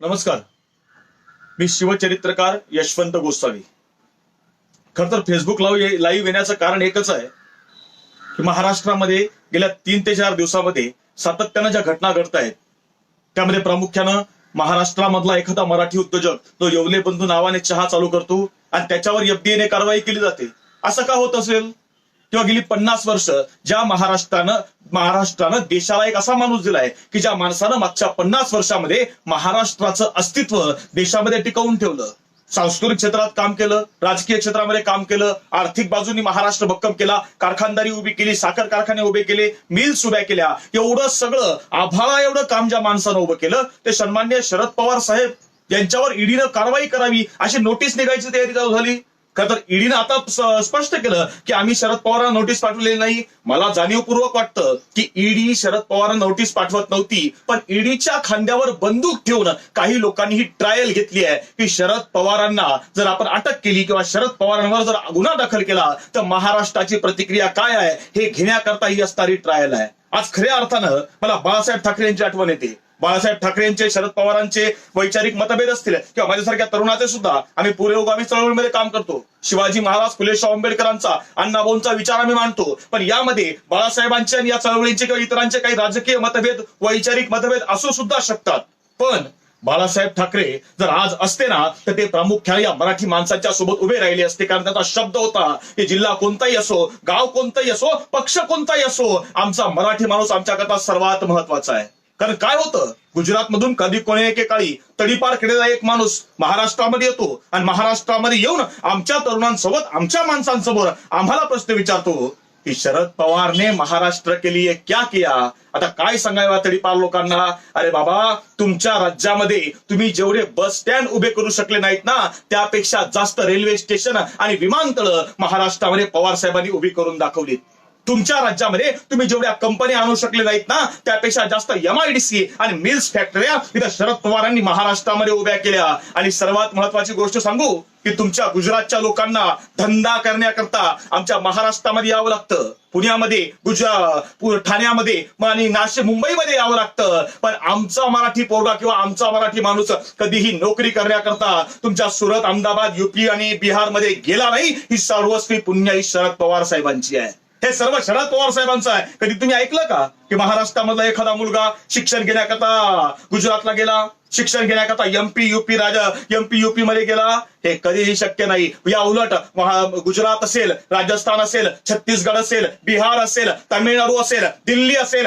नमस्कार. मी शिवचरित्रकार यशवंत गोसावी खर तर फेसबुक लाईव्ह लाईव्ह येण्याचं कारण एकच आहे की महाराष्ट्रामध्ये गेल्या तीन ते चार दिवसामध्ये सातत्यानं ज्या घटना घडत आहेत त्यामध्ये प्रामुख्यानं महाराष्ट्रामधला एखादा मराठी उद्योजक तो येवले बंधू नावाने चहा चालू करतो आणि त्याच्यावर एफडीएने कारवाई केली जाते. असं का होत असेल? किंवा गेली पन्नास वर्ष ज्या महाराष्ट्रानं महाराष्ट्रानं देशाला एक असा माणूस दिलाय की ज्या माणसानं मागच्या पन्नास वर्षामध्ये महाराष्ट्राचं अस्तित्व देशामध्ये टिकवून ठेवलं. सांस्कृतिक क्षेत्रात काम केलं राजकीय क्षेत्रामध्ये काम केलं आर्थिक बाजूनी महाराष्ट्र भक्कम केला कारखानदारी उभी केली साखर कारखाने उभे केले मिल्स उभ्या केल्या. एवढं सगळं आभाळा एवढं काम ज्या माणसानं उभं केलं ते सन्मान्य शरद पवार साहेब यांच्यावर ईडीनं कारवाई करावी अशी नोटीस निघायची तयारी चालू झाली. खरं तर ईडीनं आता स्पष्ट केलं की आम्ही शरद पवारांना नोटीस पाठवलेली नाही. मला जाणीवपूर्वक वाटतं की ईडी शरद पवारांना नोटीस पाठवत नव्हती पण ईडीच्या खांद्यावर बंदूक ठेवून काही लोकांनी ही ट्रायल घेतली आहे की शरद पवारांना जर आपण अटक केली किंवा शरद पवारांवर जर गुन्हा दाखल केला तर महाराष्ट्राची प्रतिक्रिया काय आहे हे घेण्याकरता ही असणारी ट्रायल आहे. आज खऱ्या अर्थानं मला बाळासाहेब ठाकरे यांची आठवण येते. बाळासाहेब ठाकरेंचे शरद पवारांचे वैचारिक मतभेद असतील किंवा माझ्यासारख्या तरुणाचे सुद्धा आम्ही पुरोगामी चळवळीमध्ये काम करतो. शिवाजी महाराज फुलेशाह आंबेडकरांचा अण्णाभाऊंचा विचार आम्ही मांडतो. पण यामध्ये बाळासाहेबांचे आणि या चळवळींचे किंवा इतरांचे काही राजकीय मतभेद वैचारिक मतभेद असू सुद्धा शकतात. पण बाळासाहेब ठाकरे जर आज असते ना तर ते प्रामुख्याने या मराठी माणसाच्या सोबत उभे राहिले असते. कारण त्याचा शब्द होता की जिल्हा कोणताही असो गाव कोणताही असो पक्ष कोणताही असो आमचा मराठी माणूस आमच्याकरता सर्वात महत्त्वाचा आहे. कारण काय होतं? गुजरातमधून कधी कोणी एकेकाळी तडीपार केलेला एक माणूस महाराष्ट्रामध्ये येतो आणि महाराष्ट्रामध्ये येऊन आमच्या तरुणांसोबत आमच्या माणसांसमोर आम्हाला प्रश्न विचारतो की शरद पवारने महाराष्ट्र के लिए क्या किया? आता काय सांगायला तडीपार लोकांना? अरे बाबा तुमच्या राज्यामध्ये तुम्ही जेवढे बस स्टँड उभे करू शकले नाहीत ना त्यापेक्षा जास्त रेल्वे स्टेशन आणि विमानतळ महाराष्ट्रामध्ये पवार साहेबांनी उभी करून दाखवलीत. तुमच्या राज्यामध्ये तुम्ही जेवढ्या कंपन्या आणू शकले नाहीत ना त्यापेक्षा जास्त एमआयडीसी आणि मिल्स फॅक्टऱ्या इथं शरद पवारांनी महाराष्ट्रामध्ये उभ्या केल्या. आणि सर्वात महत्वाची गोष्ट सांगू की तुमच्या गुजरातच्या लोकांना धंदा करण्याकरता आमच्या महाराष्ट्रामध्ये यावं लागतं. पुण्यामध्ये गुजरात ठाण्यामध्ये आणि नाशिक मुंबईमध्ये यावं लागतं. पण आमचा मराठी पोरगा किंवा आमचा मराठी माणूस कधीही नोकरी करण्याकरता तुमच्या सुरत अहमदाबाद युपी आणि बिहारमध्ये गेला नाही ही सर्वस्वी पुण्य ही शरद पवार साहेबांची आहे. हे सर्व शरद पवार साहेबांचं आहे. कधी तुम्ही ऐकलं का की महाराष्ट्रामधला एखादा मुलगा शिक्षण घेण्याकरता गुजरातला गेला? शिक्षण घेण्याकरता एमपी युपी राजा एमपी युपी मध्ये गेला? हे कधीही शक्य नाही. या उलट गुजरात असेल राजस्थान असेल छत्तीसगड असेल बिहार असेल तामिळनाडू असेल दिल्ली असेल